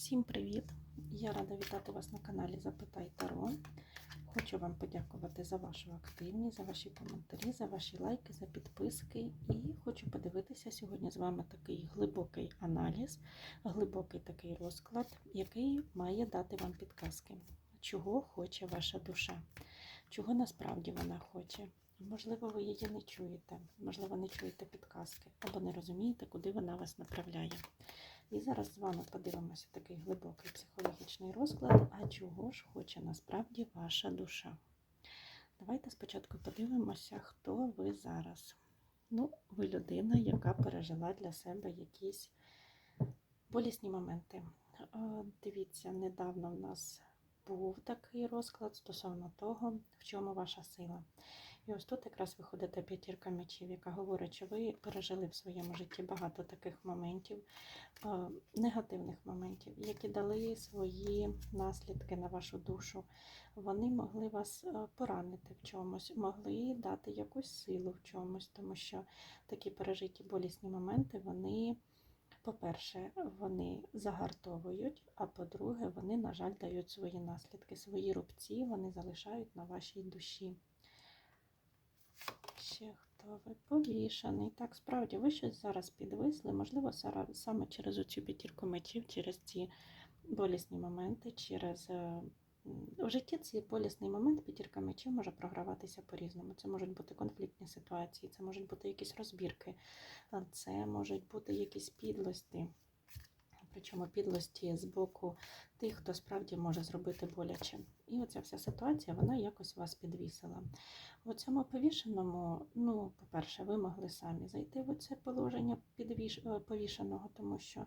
Всім привіт! Я рада вітати вас на каналі Запитай Таро. Хочу вам подякувати за вашу активність, за ваші коментарі, за ваші лайки, за підписки. І хочу подивитися сьогодні з вами такий глибокий аналіз, глибокий такий розклад, який має дати вам підказки, чого хоче ваша душа, чого насправді вона хоче. Можливо, ви її не чуєте, можливо, не чуєте підказки, або не розумієте, куди вона вас направляє. І зараз з вами подивимося такий глибокий психологічний розклад, а чого ж хоче насправді ваша душа. Давайте спочатку подивимося, хто ви зараз. Ну, ви людина, яка пережила для себе якісь болісні моменти. Дивіться, недавно в нас був такий розклад стосовно того, в чому ваша сила. І ось тут якраз виходить п'ятірка мечів, яка говорить, що ви пережили в своєму житті багато таких моментів, негативних моментів, які дали свої наслідки на вашу душу. Вони могли вас поранити в чомусь, могли дати якусь силу в чомусь, тому що такі пережиті болісні моменти, вони. По-перше, вони загартовують, а по-друге, вони, на жаль, дають свої наслідки, свої рубці вони залишають на вашій душі. Ще хто ви повішаний. Так, справді, ви щось зараз підвисли, можливо, саме через оцю п'ятірку мечів, через ці болісні моменти, через в житті цей болісний момент п'ятірка мечів може програватися по-різному. Це можуть бути конфліктні ситуації, це можуть бути якісь розбірки, це можуть бути якісь підлості. Причому підлості з боку тих, хто справді може зробити боляче. І оця вся ситуація, вона якось вас підвісила. У цьому повішеному, ну, по-перше, ви могли самі зайти в це положення підвіш... повішеного, тому що,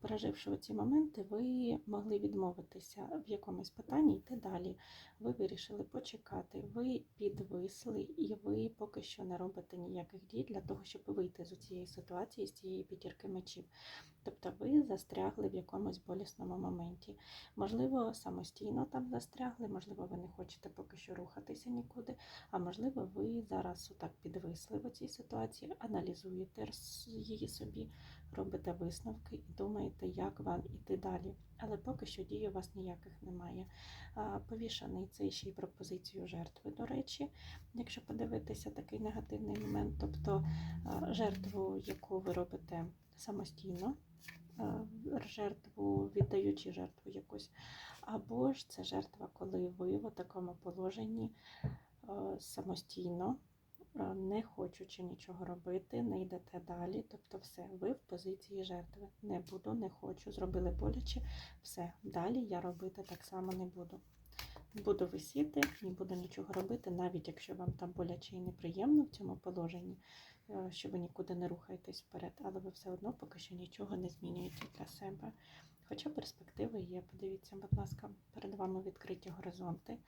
переживши ці моменти, ви могли відмовитися в якомусь питанні йти далі. Ви вирішили почекати, ви підвисли і ви поки що не робите ніяких дій для того, щоб вийти з цієї ситуації, з цієї п'ятірки мечів. Тобто ви застрягли в якомусь болісному моменті. Можливо, самостійно там застрягли, можливо, ви не хочете поки що рухатися нікуди, а можливо, ви зараз отак підвисли в цій ситуації, аналізуєте її собі, робите висновки і думаєте, як вам іти далі. Але поки що дій у вас ніяких немає. Повішаний це ще й пропозицію жертви, до речі, якщо подивитися такий негативний момент, тобто жертву, яку ви робите самостійно. Жертву, віддаючи жертву якусь. Або ж це жертва, коли ви в такому положенні самостійно, не хочучи нічого робити, не йдете далі. Тобто, все, ви в позиції жертви. Не буду, не хочу, зробили боляче, все. Далі я робити так само не буду. Буду висіти, не буду нічого робити, навіть якщо вам там боляче і неприємно в цьому положенні, що ви нікуди не рухаєтесь вперед, але ви все одно поки що нічого не змінюєте для себе. Хоча перспективи є, подивіться, будь ласка, перед вами відкриті горизонти,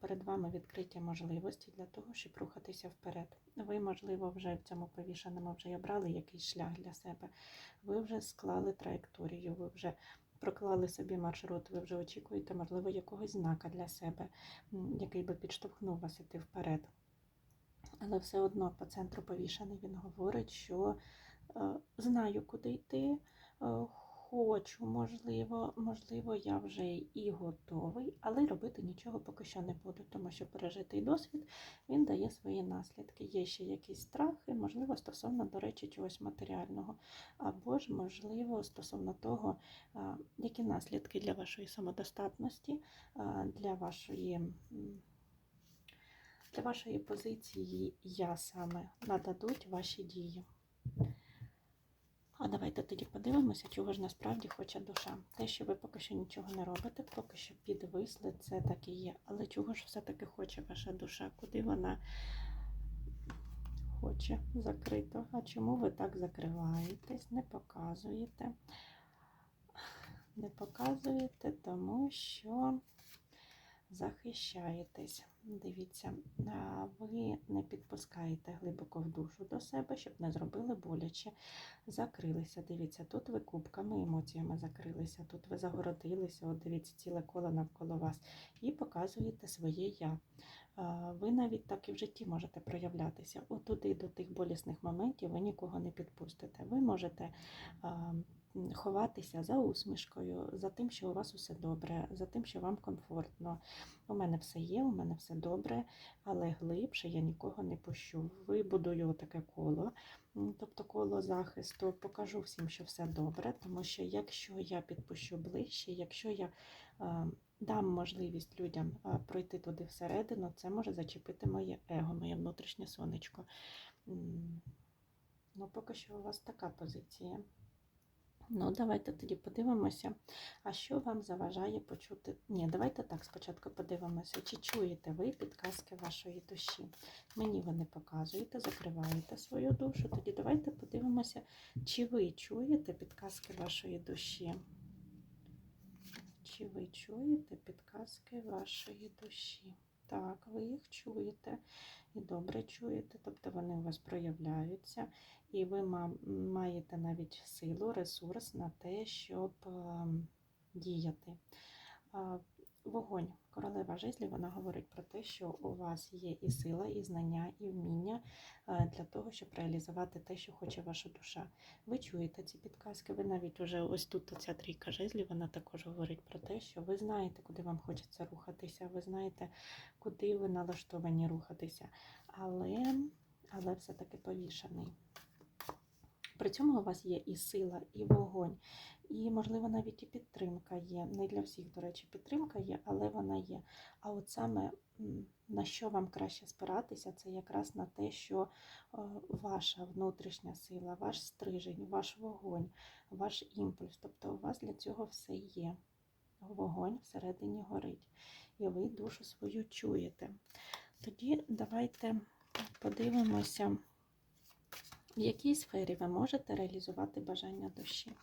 перед вами відкриті можливості для того, щоб рухатися вперед. Ви, можливо, вже в цьому повішеному вже обрали якийсь шлях для себе. Ви вже склали траєкторію, ви вже проклали собі маршрут, ви вже очікуєте, можливо, якогось знака для себе, який би підштовхнув вас іти вперед. Але все одно по центру повішений він говорить, що е, знаю, куди йти, е, хочу, можливо, можливо, я вже і готовий, але робити нічого поки що не буду, тому що пережитий досвід він дає свої наслідки. Є ще якісь страхи, можливо, стосовно, до речі, чогось матеріального, або ж, можливо, стосовно того, які наслідки для вашої самодостатності, для вашої. Для вашої позиції я саме нададуть ваші дії. А давайте тоді подивимося, чого ж насправді хоче душа. Те, що ви поки що нічого не робите, поки що підвисли, це так і є. Але чого ж все-таки хоче ваша душа? Куди вона хоче закрито? А чому ви так закриваєтесь, не показуєте? Не показуєте, тому що захищаєтесь. Дивіться, ви не підпускаєте глибоко в душу до себе, щоб не зробили боляче. Закрилися. Дивіться, тут ви кубками, емоціями закрилися, тут ви загородилися, от дивіться, ціле коло навколо вас, і показуєте своє я. Ви навіть так і в житті можете проявлятися. Отуди до тих болісних моментів ви нікого не підпустите. Ви можете ховатися за усмішкою, за тим, що у вас усе добре, за тим, що вам комфортно. У мене все є, у мене все добре, але глибше я нікого не пущу. Вибудую таке коло, тобто коло захисту, покажу всім, що все добре, тому що якщо я підпущу ближче, якщо я дам можливість людям пройти туди всередину, це може зачепити моє его, моє внутрішнє сонечко. Ну, поки що у вас така позиція. Ну, давайте тоді подивимося, а що вам заважає почути. Ні, давайте так спочатку подивимося, чи чуєте ви підказки вашої душі. Мені ви не показуєте, закриваєте свою душу. Тоді давайте подивимося, чи ви чуєте підказки вашої душі. Чи ви чуєте підказки вашої душі? Так, ви їх чуєте і добре чуєте, тобто вони у вас проявляються, і ви маєте навіть силу, ресурс на те, щоб ем, діяти. Вогонь, королева жезлів, вона говорить про те, що у вас є і сила, і знання, і вміння е, для того, щоб реалізувати те, що хоче ваша душа. Ви чуєте ці підказки, ви навіть уже ось тут ця трійка жезлів, вона також говорить про те, що ви знаєте, куди вам хочеться рухатися, ви знаєте, куди ви налаштовані рухатися, але, але все-таки повішаний. При цьому у вас є і сила, і вогонь, і, можливо, навіть і підтримка є. Не для всіх, до речі, підтримка є, але вона є. А от саме на що вам краще спиратися, це якраз на те, що е, ваша внутрішня сила, ваш стрижень, ваш вогонь, ваш імпульс. Тобто у вас для цього все є. Вогонь всередині горить. І ви душу свою чуєте. Тоді давайте подивимося, в якій сфері ви можете реалізувати бажання душі.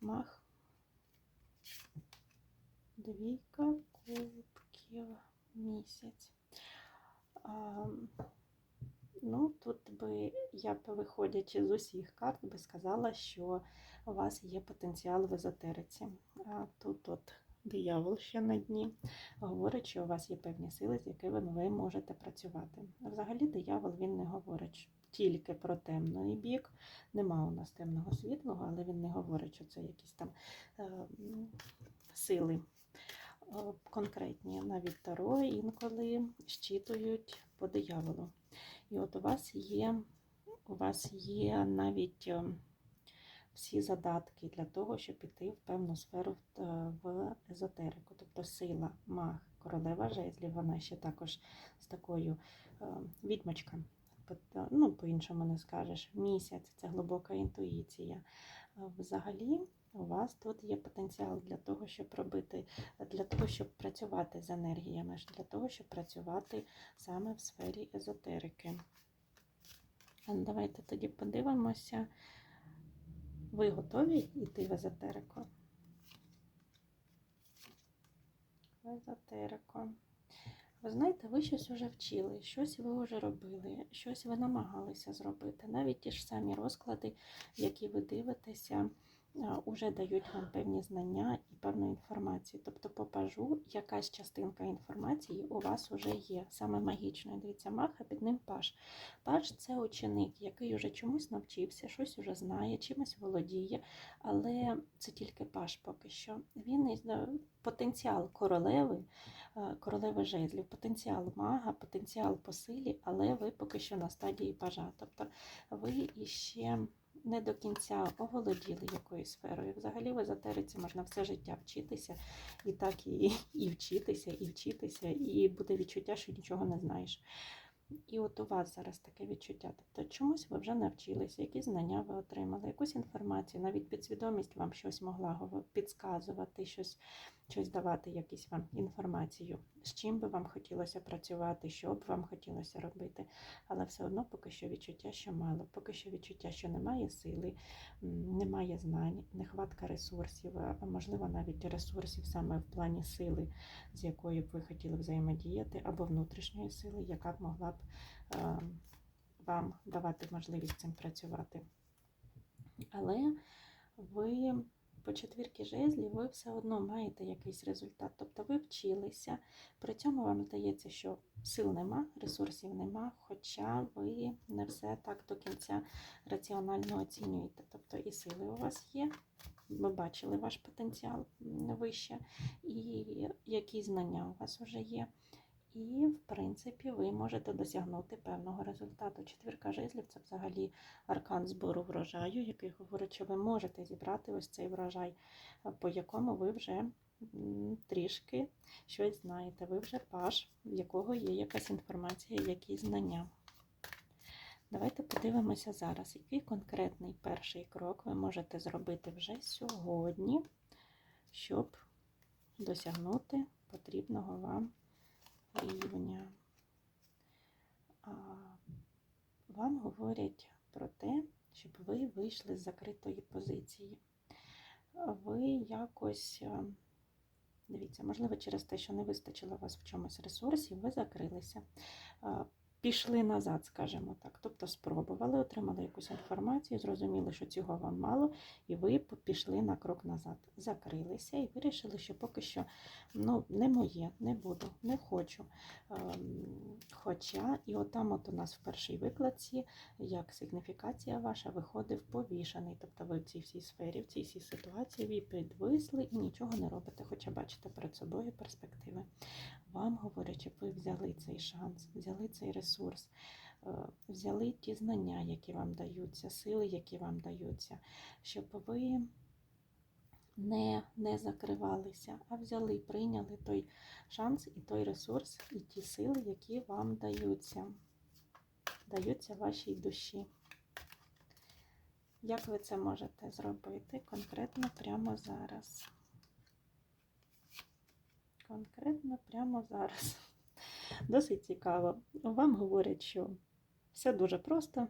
Мах. Двійка кубків місяць. А, ну, тут би я б, виходячи з усіх карт, би сказала, що у вас є потенціал в езотериці. А тут от диявол ще на дні говорить, що у вас є певні сили, з якими ви можете працювати. Взагалі, диявол він не говорить тільки про темний бік. Нема у нас темного світлого, але він не говорить, що це якісь там е, сили е, конкретні. Навіть Таро інколи щитують по дияволу. І от у вас є, у вас є навіть е, всі задатки для того, щоб піти в певну сферу е, в езотерику, тобто сила, маг, королева жезлів, вона ще також з такою е, відьмочка. По- Ну, по-іншому не скажеш. Місяць це глибока інтуїція. Е, Взагалі, у вас тут є потенціал для того, щоб робити, для того, щоб працювати з енергіями, для того, щоб працювати саме в сфері езотерики. Давайте тоді подивимося. Ви готові йти в езотерику? В езотерику. Ви знаєте, ви щось вже вчили, щось ви вже робили, щось ви намагалися зробити. Навіть ті ж самі розклади, які ви дивитеся, вже дають вам певні знання і певну інформацію. Тобто, по пажу якась частинка інформації у вас вже є, саме магічної. Дивіться, мах, а під ним паж. Паж це ученик, який вже чомусь навчився, щось уже знає, чимось володіє, але це тільки паж поки що. Він е, потенціал королеви, е, королеви жезлів, потенціал мага, потенціал по силі, але ви поки що на стадії пажа. Тобто ви іще не до кінця оволоділи якоюсь сферою. Взагалі в езотериці можна все життя вчитися, і так і, і вчитися, і вчитися, і буде відчуття, що нічого не знаєш. І от у вас зараз таке відчуття. Тобто чомусь ви вже навчилися, якісь знання ви отримали, якусь інформацію, навіть підсвідомість вам щось могла підказувати, щось, щось давати, якусь вам інформацію, з чим би вам хотілося працювати, що б вам хотілося робити. Але все одно поки що відчуття, що мало, поки що відчуття, що немає сили, немає знань, нехватка ресурсів, а можливо навіть ресурсів саме в плані сили, з якою б ви хотіли взаємодіяти, або внутрішньої сили, яка б могла б е, вам давати можливість цим працювати. Але ви по четвірки жезлів ви все одно маєте якийсь результат. Тобто ви вчилися, при цьому вам здається, що сил нема, ресурсів нема, хоча ви не все так до кінця раціонально оцінюєте. Тобто і сили у вас є, ви бачили ваш потенціал вище, і які знання у вас вже є. І, в принципі, ви можете досягнути певного результату. Четвірка жезлів це взагалі аркан збору врожаю, який говорить, що ви можете зібрати ось цей врожай, по якому ви вже трішки щось знаєте. Ви вже паш, в якого є якась інформація, якісь знання. Давайте подивимося зараз, який конкретний перший крок ви можете зробити вже сьогодні, щоб досягнути потрібного вам рівня. Вам говорять про те, щоб ви вийшли з закритої позиції. Ви якось, е, дивіться, можливо, через те, що не вистачило вас в чомусь ресурсів, ви закрилися, пішли назад, скажімо так. Тобто спробували, отримали якусь інформацію, зрозуміли, що цього вам мало, і ви пішли на крок назад, закрилися і вирішили, що поки що ну, не моє, не буду, не хочу. Ем, Хоча, і отам от у нас в першій викладці, як сигніфікація ваша, виходив повішаний. Тобто ви в цій всій сфері, в цій всій ситуації ви підвисли і нічого не робите, хоча бачите перед собою перспективи. Вам говорять, щоб ви взяли цей шанс, взяли цей ресурс, е, взяли ті знання, які вам даються, сили, які вам даються, щоб ви не, не закривалися, а взяли, прийняли той шанс і той ресурс, і ті сили, які вам даються, даються вашій душі. Як ви це можете зробити конкретно прямо зараз? Конкретно прямо зараз. Досить цікаво. Вам говорять, що все дуже просто.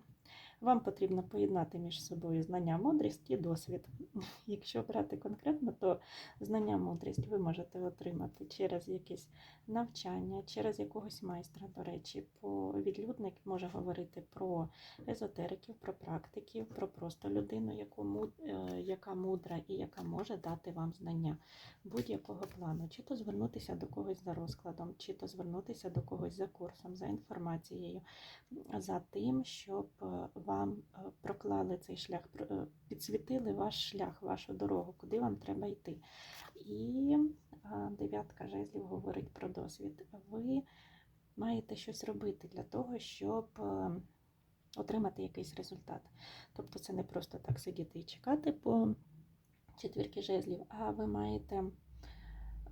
Вам потрібно поєднати між собою знання, мудрість і досвід. Якщо брати конкретно, то знання, мудрість ви можете отримати через якесь навчання, через якогось майстра, до речі, по відлюдник може говорити про езотериків, про практиків, про просто людину, яку, е, яка мудра і яка може дати вам знання будь-якого плану, чи то звернутися до когось за розкладом, чи то звернутися до когось за курсом, за інформацією, за тим, щоб е, вам е, проклали цей шлях, е, підсвітили ваш шлях, вашу дорогу, куди вам треба йти. І дев'ятка жезлів говорить про досвід. Ви маєте щось робити для того, щоб е, отримати якийсь результат. Тобто це не просто так сидіти і чекати по четвірки жезлів, а ви маєте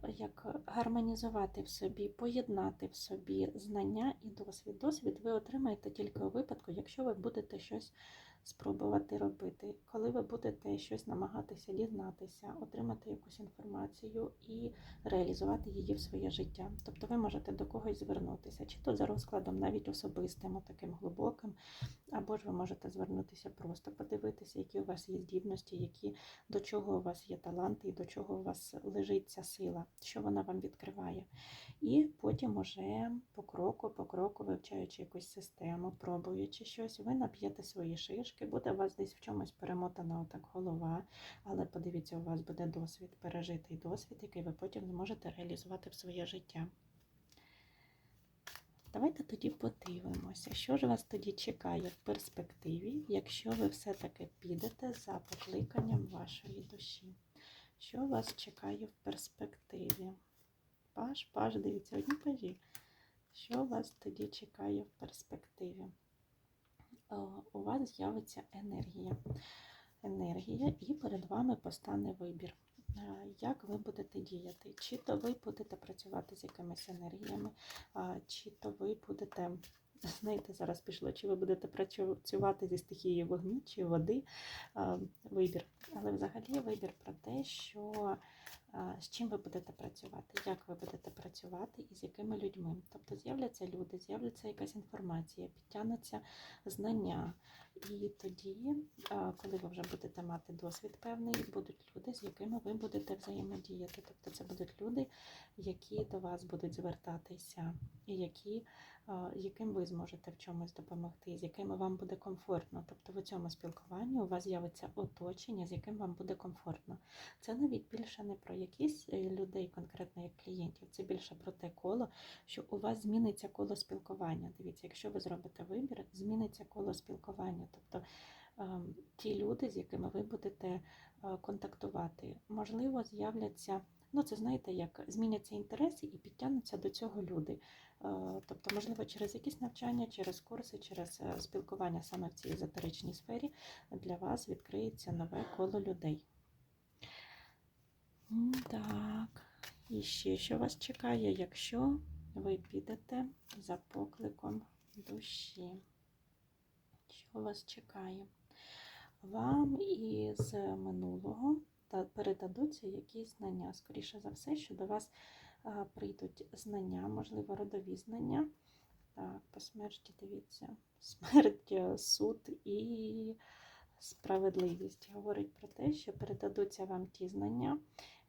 як гармонізувати в собі, поєднати в собі знання і досвід. Досвід ви отримаєте тільки у випадку, якщо ви будете щось спробувати робити, коли ви будете щось намагатися дізнатися, отримати якусь інформацію і реалізувати її в своє життя. Тобто ви можете до когось звернутися, чи то за розкладом навіть особистим, таким глибоким, або ж ви можете звернутися просто подивитися, які у вас є здібності, які до чого у вас є таланти і до чого у вас лежить ця сила, що вона вам відкриває. І потім уже по кроку, по кроку, вивчаючи якусь систему, пробуючи щось, ви наб'єте свої шишки, буде у вас десь в чомусь перемотана отак голова, але подивіться, у вас буде досвід, пережитий досвід, який ви потім зможете реалізувати в своє життя. Давайте тоді подивимося, що ж вас тоді чекає в перспективі, якщо ви все-таки підете за покликанням вашої душі. Що вас чекає в перспективі? Паш, паш, дивіться, одні пажі. Що вас тоді чекає в перспективі? О, У вас з'явиться енергія. Енергія, і перед вами постане вибір. Е, Як ви будете діяти? Чи то ви будете працювати з якимись енергіями, чи то ви будете, знаєте, зараз пішло, чи ви будете працювати зі стихією вогню чи води, вибір. Але взагалі вибір про те, що з чим ви будете працювати, як ви будете працювати і з якими людьми. Тобто з'являться люди, з'являться якась інформація, підтягнуться знання. І тоді, коли ви вже будете мати досвід певний, будуть люди, з якими ви будете взаємодіяти. Тобто це будуть люди, які до вас будуть звертатися, і які яким ви зможете в чомусь допомогти, з якими вам буде комфортно. Тобто в цьому спілкуванні у вас з'явиться оточення, з яким вам буде комфортно. Це навіть більше не про якісь е, людей, конкретно як клієнтів, це більше про те коло, що у вас зміниться коло спілкування. Дивіться, якщо ви зробите вибір, зміниться коло спілкування. Тобто ем, ті люди, з якими ви будете е, контактувати, можливо, з'являться. Ну, це знаєте, як зміняться інтереси і підтягнуться до цього люди. Е, Тобто, можливо, через якісь навчання, через курси, через е, спілкування саме в цій езотеричній сфері для вас відкриється нове коло людей. Так, і ще що вас чекає, якщо ви підете за покликом душі. Що вас чекає? Вам із минулого передадуться якісь знання. Скоріше за все, що до вас прийдуть знання, можливо, родові знання. Так, по смерті дивіться, смерть, е, суд і справедливість. Говорить про те, що передадуться вам ті знання,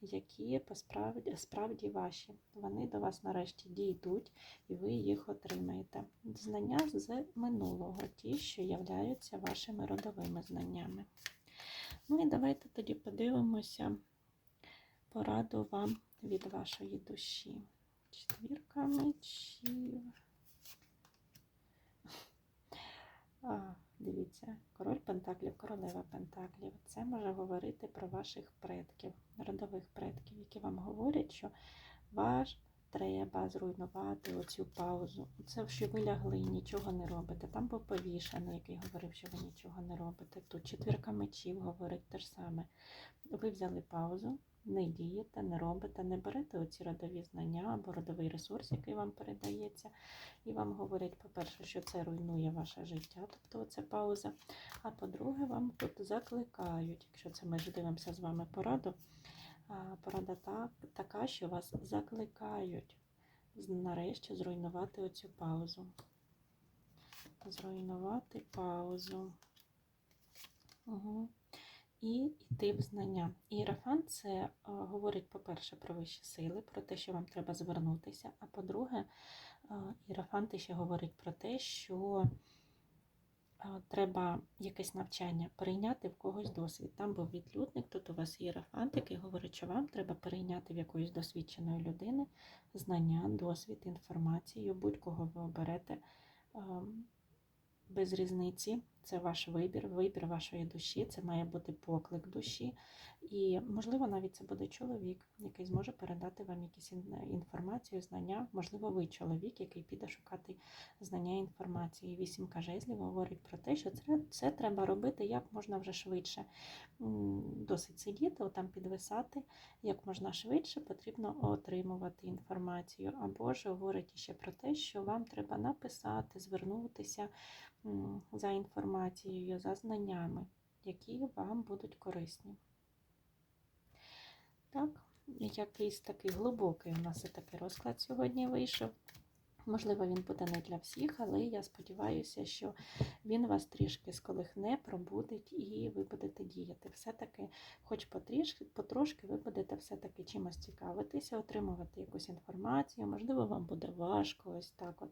які посправді, справді ваші. Вони до вас нарешті дійдуть, і ви їх отримаєте. Знання з минулого, ті, що являються вашими родовими знаннями. Ну і давайте тоді подивимося пораду вам від вашої душі. Четвірка мечів. А, дивіться, король Пентаклів, королева Пентаклів. Це може говорити про ваших предків, родових предків, які вам говорять, що ваш треба зруйнувати оцю паузу. Це що ви лягли і нічого не робите. Там був повішений, який говорив, що ви нічого не робите. Тут четвірка мечів говорить те ж саме. Ви взяли паузу, не дієте, не робите, не берете оці родові знання або родовий ресурс, який вам передається, і вам говорять, по-перше, що це руйнує ваше життя, тобто це пауза. А по-друге, вам тут закликають, якщо це ми ж дивимося з вами пораду, порада так, така, що вас закликають нарешті зруйнувати оцю паузу. Зруйнувати паузу. Угу. І йти в знання. Іерафан це е, говорить, по-перше, про вищі сили, про те, що вам треба звернутися. А по-друге, е, ще говорить про те, що е, треба якесь навчання перейняти в когось досвід. Там був відлюдник, тут у вас іерафант, який говорить, що вам треба перейняти в якоїсь досвідченої людини знання, досвід, інформацію, будь-кого ви оберете. Без різниці, це ваш вибір, вибір вашої душі, це має бути поклик душі. І, можливо, навіть це буде чоловік, який зможе передати вам якісь інформацію, знання. Можливо, ви чоловік, який піде шукати знання інформації. Вісімка жезлів говорить про те, що це, це треба робити як можна вже швидше. Досить сидіти, отам підвисати, як можна швидше потрібно отримувати інформацію. Або ж говорить ще про те, що вам треба написати, звернутися за інформацією, за знаннями, які вам будуть корисні. Так, якийсь такий глибокий у нас і такий розклад сьогодні вийшов. Можливо, він буде не для всіх, але я сподіваюся, що він вас трішки сколихне, пробудить і ви будете діяти. Все-таки, хоч потрішки, потрошки, ви будете все-таки чимось цікавитися, отримувати якусь інформацію. Можливо, вам буде важко, ось так от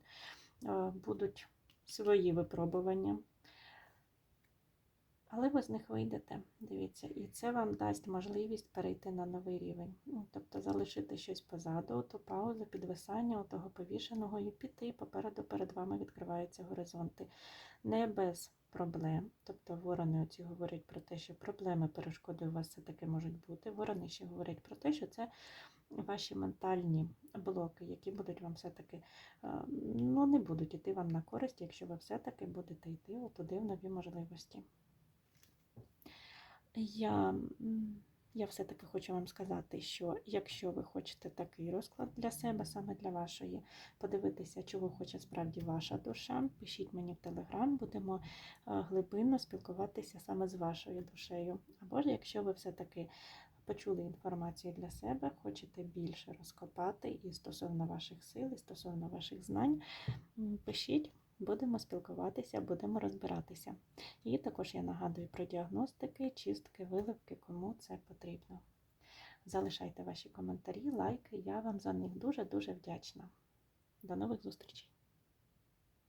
Е, будуть свої випробування. Але ви з них вийдете, дивіться, і це вам дасть можливість перейти на новий рівень. Ну, тобто залишити щось позаду, ту паузу, підвисання того повішеного і піти. Попереду перед вами відкриваються горизонти. Не без проблем. Тобто ворони оці говорять про те, що проблеми, перешкоди у вас все-таки можуть бути. Ворони ще говорять про те, що це ваші ментальні блоки, які будуть вам все-таки е, ну, не будуть йти вам на користь, якщо ви все-таки будете йти туди в нові можливості. Я, я все-таки хочу вам сказати, що якщо ви хочете такий розклад для себе, саме для вашої, подивитися, чого хоче справді ваша душа, пишіть мені в Телеграм, будемо е, глибинно спілкуватися саме з вашою душею. Або ж якщо ви все-таки почули інформацію для себе, хочете більше розкопати і стосовно ваших сил, і стосовно ваших знань, пишіть. Будемо спілкуватися, будемо розбиратися. І також я нагадую про діагностики, чистки, виливки, кому це потрібно. Залишайте ваші коментарі, лайки, я вам за них дуже-дуже вдячна. До нових зустрічей!